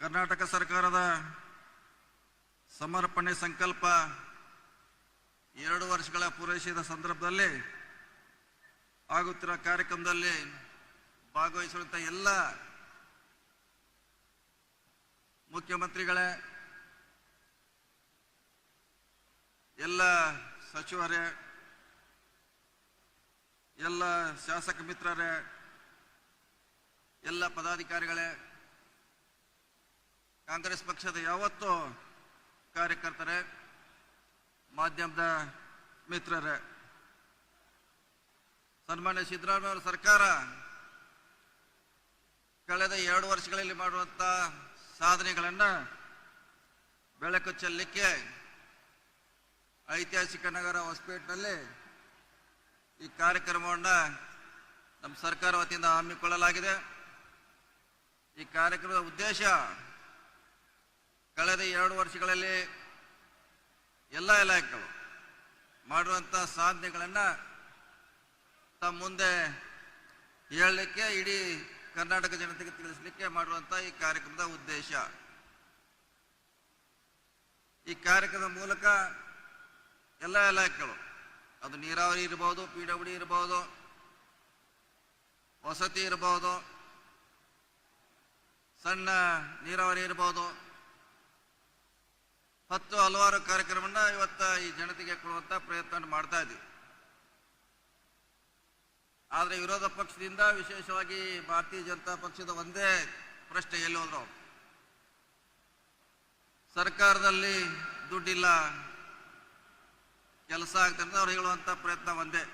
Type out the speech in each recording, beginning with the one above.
ಕರ್ನಾಟಕ ಸರ್ಕಾರದ ಸಮರ್ಪಣೆ ಸಂಕಲ್ಪ ಎರಡು ವರ್ಷಗಳ ಪೂರೈಸಿದ ಸಂದರ್ಭದಲ್ಲಿ ಆಗುತ್ತಿರುವ ಕಾರ್ಯಕ್ರಮದಲ್ಲಿ ಭಾಗವಹಿಸುವಂಥ ಎಲ್ಲ ಮುಖ್ಯಮಂತ್ರಿಗಳೇ, ಎಲ್ಲ ಸಚಿವರೇ, ಎಲ್ಲ ಶಾಸಕ ಮಿತ್ರರೇ, ಎಲ್ಲ ಪದಾಧಿಕಾರಿಗಳೇ ಕಾಂಗ್ರೆಸ್ ಪಕ್ಷದ ಯಾವತ್ತೂ ಕಾರ್ಯಕರ್ತರೇ, ಮಾಧ್ಯಮದ ಮಿತ್ರರೇ, ಸನ್ಮಾನ್ಯ ಸಿದ್ದರಾಮಯ್ಯ ಸರ್ಕಾರ ಕಳೆದ ಎರಡು ವರ್ಷಗಳಲ್ಲಿ ಮಾಡುವಂಥ ಸಾಧನೆಗಳನ್ನು ಬೆಳಕು ಚೆಲ್ಲಲಿಕ್ಕೆ ಐತಿಹಾಸಿಕ ನಗರ ಹೊಸಪೇಟ್ನಲ್ಲಿ ಈ ಕಾರ್ಯಕ್ರಮವನ್ನು ನಮ್ಮ ಸರ್ಕಾರ ವತಿಯಿಂದ ಹಮ್ಮಿಕೊಳ್ಳಲಾಗಿದೆ. ಈ ಕಾರ್ಯಕ್ರಮದ ಉದ್ದೇಶ ಕಳೆದ ಎರಡು ವರ್ಷಗಳಲ್ಲಿ ಎಲ್ಲ ಇಲಾಖೆಗಳು ಮಾಡುವಂಥ ಸಾಧನೆಗಳನ್ನು ತಮ್ಮ ಮುಂದೆ ಹೇಳಲಿಕ್ಕೆ ಇಡೀ ಕರ್ನಾಟಕ ಜನತೆಗೆ ತಿಳಿಸಲಿಕ್ಕೆ ಮಾಡುವಂಥ ಈ ಕಾರ್ಯಕ್ರಮದ ಉದ್ದೇಶ. ಈ ಕಾರ್ಯಕ್ರಮದ ಮೂಲಕ ಎಲ್ಲ ಇಲಾಖೆಗಳು, ಅದು ನೀರಾವರಿ ಇರ್ಬೋದು, ಪಿ ಡಬ್ಲ್ಯೂ ಡಿ ಇರಬಹುದು ವಸತಿ ಇರ್ಬೋದು, ಸಣ್ಣ ನೀರಾವರಿ ಇರಬಹುದು ಹತ್ತು ಹಲವಾರು ಕಾರ್ಯಕ್ರಮನ ಇವತ್ತ ಈ ಜನತೆಗೆ ಕೊಡುವಂತ ಪ್ರಯತ್ನ ಮಾಡ್ತಾ ಇದ್ದೀವಿ. ಆದರೆ ವಿರೋಧ ಪಕ್ಷದಿಂದ ವಿಶೇಷವಾಗಿ ಭಾರತೀಯ ಜನತಾ ಪಕ್ಷದ ಒಂದೇ ಪ್ರಶ್ನೆ, ಎಲ್ಲಿ ಹೋದ್ರು? ಸರ್ಕಾರದಲ್ಲಿ ದುಡ್ಡಿಲ್ಲ, ಕೆಲಸ ಆಗ್ತದೆ ಅಂತ ಅವ್ರು ಹೇಳುವಂತ ಪ್ರಯತ್ನ ಒಂದೇ.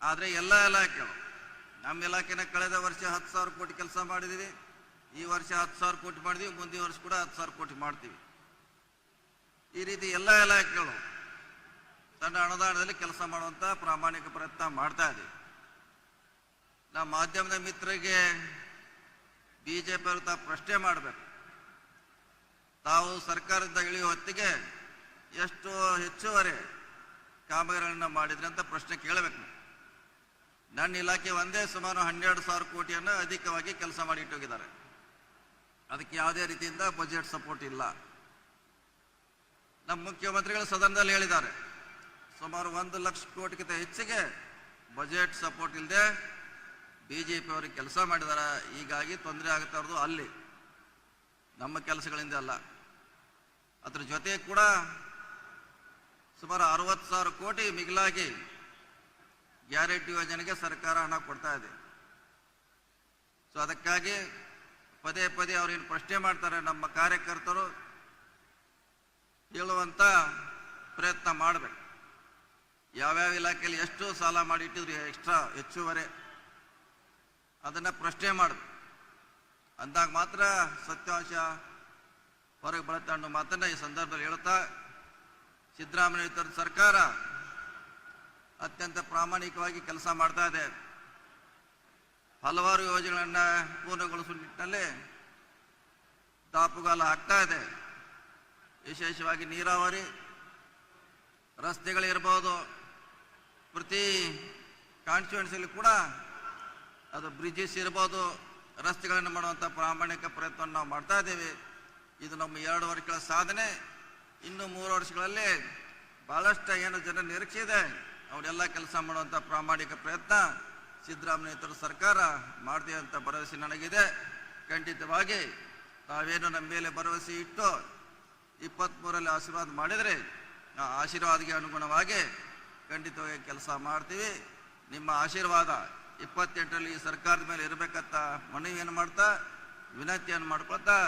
ಆದರೆ ಎಲ್ಲ ಇಲಾಖೆಗಳು, ನಮ್ಮ ಇಲಾಖೆನ ಕಳೆದ ವರ್ಷ ಹತ್ತು ಸಾವಿರ ಕೋಟಿ ಕೆಲಸ ಮಾಡಿದ್ದೀವಿ. ಈ ವರ್ಷ ಹತ್ತು ಸಾವಿರ ಕೋಟಿ ಮಾಡಿದೀವಿ, ಮುಂದಿನ ವರ್ಷ ಕೂಡ ಹತ್ತು ಸಾವಿರ ಕೋಟಿ ಮಾಡ್ತೀವಿ. ಈ ರೀತಿ ಎಲ್ಲ ಇಲಾಖೆಗಳು ತನ್ನ ಅನುದಾನದಲ್ಲಿ ಕೆಲಸ ಮಾಡುವಂತ ಪ್ರಾಮಾಣಿಕ ಪ್ರಯತ್ನ ಮಾಡ್ತಾ ಇದ್ದೀವಿ ನಮ್ಮ ಮಾಧ್ಯಮದ ಮಿತ್ರರಿಗೆ ಬಿಜೆಪಿ ಅವರು ತಾವು ಪ್ರಶ್ನೆ ಮಾಡಬೇಕು. ತಾವು ಸರ್ಕಾರದಿಂದ ಇಳಿಯುವ ಹೊತ್ತಿಗೆ ಎಷ್ಟು ಹೆಚ್ಚುವರಿ ಕಾಮಗಾರಿಗಳನ್ನು ಮಾಡಿದ್ರೆ ಅಂತ ಪ್ರಶ್ನೆ ಕೇಳಬೇಕು. ನನ್ನ ಇಲಾಖೆ ಒಂದೇ ಸುಮಾರು ಹನ್ನೆರಡು ಸಾವಿರ ಕೋಟಿಯನ್ನು ಅಧಿಕವಾಗಿ ಕೆಲಸ ಮಾಡಿ ಇಟ್ಟೋಗಿದ್ದಾರೆ. ಅದಕ್ಕೆ ಯಾವುದೇ ರೀತಿಯಿಂದ ಬಜೆಟ್ ಸಪೋರ್ಟ್ ಇಲ್ಲ. ನಮ್ಮ ಮುಖ್ಯಮಂತ್ರಿಗಳು ಸದನದಲ್ಲಿ ಹೇಳಿದ್ದಾರೆ, ಸುಮಾರು ಒಂದು ಲಕ್ಷ ಕೋಟಿಗಿಂತ ಹೆಚ್ಚಿಗೆ ಬಜೆಟ್ ಸಪೋರ್ಟ್ ಇಲ್ಲದೆ ಬಿ ಜೆ ಪಿ ಅವರಿಗೆ ಕೆಲಸ ಮಾಡಿದ್ದಾರೆ. ಹೀಗಾಗಿ ತೊಂದರೆ ಆಗುತ್ತಾ ಇರೋದು ಅಲ್ಲಿ, ನಮ್ಮ ಕೆಲಸಗಳಿಂದ ಅಲ್ಲ. ಅದ್ರ ಜೊತೆ ಕೂಡ ಸುಮಾರು ಅರವತ್ತು ಸಾವಿರ ಕೋಟಿ ಮಿಗಿಲಾಗಿ ಗ್ಯಾರಂಟಿ ಯೋಜನೆಗೆ ಸರ್ಕಾರ ಹಣ ಕೊಡ್ತಾ ಇದೆ. ಸೊ ಅದಕ್ಕಾಗಿ ಪದೇ ಪದೇ ಅವ್ರೇನು ಪ್ರಶ್ನೆ ಮಾಡ್ತಾರೆ, ನಮ್ಮ ಕಾರ್ಯಕರ್ತರು ಹೇಳುವಂಥ ಪ್ರಯತ್ನ ಮಾಡಬೇಕು. ಯಾವ್ಯಾವ ಇಲಾಖೆಯಲ್ಲಿ ಎಷ್ಟು ಸಾಲ ಮಾಡಿ ಇಟ್ಟಿದ್ರು ಎಕ್ಸ್ಟ್ರಾ ಹೆಚ್ಚುವರೆ, ಅದನ್ನ ಪ್ರಶ್ನೆ ಮಾಡಬೇಕು. ಅಂದಾಗ ಮಾತ್ರ ಸತ್ಯಾಂಶ ಹೊರಗೆ ಬರುತ್ತೆ ಅನ್ನೋ ಮಾತನ್ನ ಈ ಸಂದರ್ಭದಲ್ಲಿ ಹೇಳ್ತಾ, ಸಿದ್ದರಾಮಯ್ಯ ಸರ್ಕಾರ ಅತ್ಯಂತ ಪ್ರಾಮಾಣಿಕವಾಗಿ ಕೆಲಸ ಮಾಡ್ತಾ ಇದೆ. ಹಲವಾರು ಯೋಜನೆಗಳನ್ನ ಪೂರ್ಣಗೊಳಿಸುವ ನಿಟ್ಟಿನಲ್ಲಿ ದಾಪುಗಾಲ ಆಗ್ತಾ ಇದೆ. ವಿಶೇಷವಾಗಿ ನೀರಾವರಿ, ರಸ್ತೆಗಳಿರ್ಬೋದು, ಪ್ರತಿ ಕಾನ್ಸ್ಟಿಟ್ಯೂನ್ಸಿಯಲ್ಲಿ ಕೂಡ ಅದು ಬ್ರಿಡ್ಜಸ್ ಇರ್ಬೋದು, ರಸ್ತೆಗಳನ್ನು ಮಾಡುವಂಥ ಪ್ರಾಮಾಣಿಕ ಪ್ರಯತ್ನವನ್ನು ನಾವು ಮಾಡ್ತಾ ಇದ್ದೀವಿ. ಇದು ನಮ್ಮ ಎರಡು ವರ್ಷಗಳ ಸಾಧನೆ. ಇನ್ನು ಮೂರು ವರ್ಷಗಳಲ್ಲಿ ಭಾಳಷ್ಟು ಏನು ಜನ ನಿರೀಕ್ಷೆ ಇದೆ. ಅವರೆಲ್ಲ ಕೆಲಸ ಮಾಡುವಂಥ ಪ್ರಾಮಾಣಿಕ ಪ್ರಯತ್ನ. ಸಿದ್ದರಾಮಯ್ಯ ಸರ್ಕಾರ ಮಾಡ್ತೀವಿ ಅಂತ ಭರವಸೆ ನನಗಿದೆ. ಖಂಡಿತವಾಗಿ ತಾವೇನು ನಮ್ಮ ಮೇಲೆ ಭರವಸೆ ಇಟ್ಟು ಇಪ್ಪತ್ತ್ಮೂರಲ್ಲಿ ಆಶೀರ್ವಾದ ಮಾಡಿದರೆ ಆ ಆಶೀರ್ವಾದಕ್ಕೆ ಅನುಗುಣವಾಗಿ ಖಂಡಿತವಾಗಿ ಕೆಲಸ ಮಾಡ್ತೀವಿ. ನಿಮ್ಮ ಆಶೀರ್ವಾದ ಇಪ್ಪತ್ತೆಂಟರಲ್ಲಿ ಈ ಸರ್ಕಾರದ ಮೇಲೆ ಇರಬೇಕಂತ ಮನವಿಯನ್ನು ಮಾಡ್ತಾ, ವಿನಂತಿಯನ್ನು ಮಾಡ್ಕೊಳ್ತಾ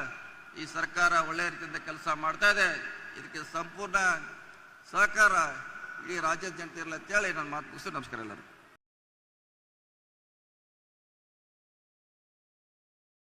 ಈ ಸರ್ಕಾರ ಒಳ್ಳೆಯ ರೀತಿಯಿಂದ ಕೆಲಸ ಮಾಡ್ತಾ ಇದೆ. ಇದಕ್ಕೆ ಸಂಪೂರ್ಣ ಸಹಕಾರ ಇಡೀ ರಾಜ್ಯದ ಜನತೆ ಅಂತೇಳಿ ನಾನು ಮಾತು ಮುಗಿಸಿ ನಮಸ್ಕಾರ ಎಲ್ಲರೂ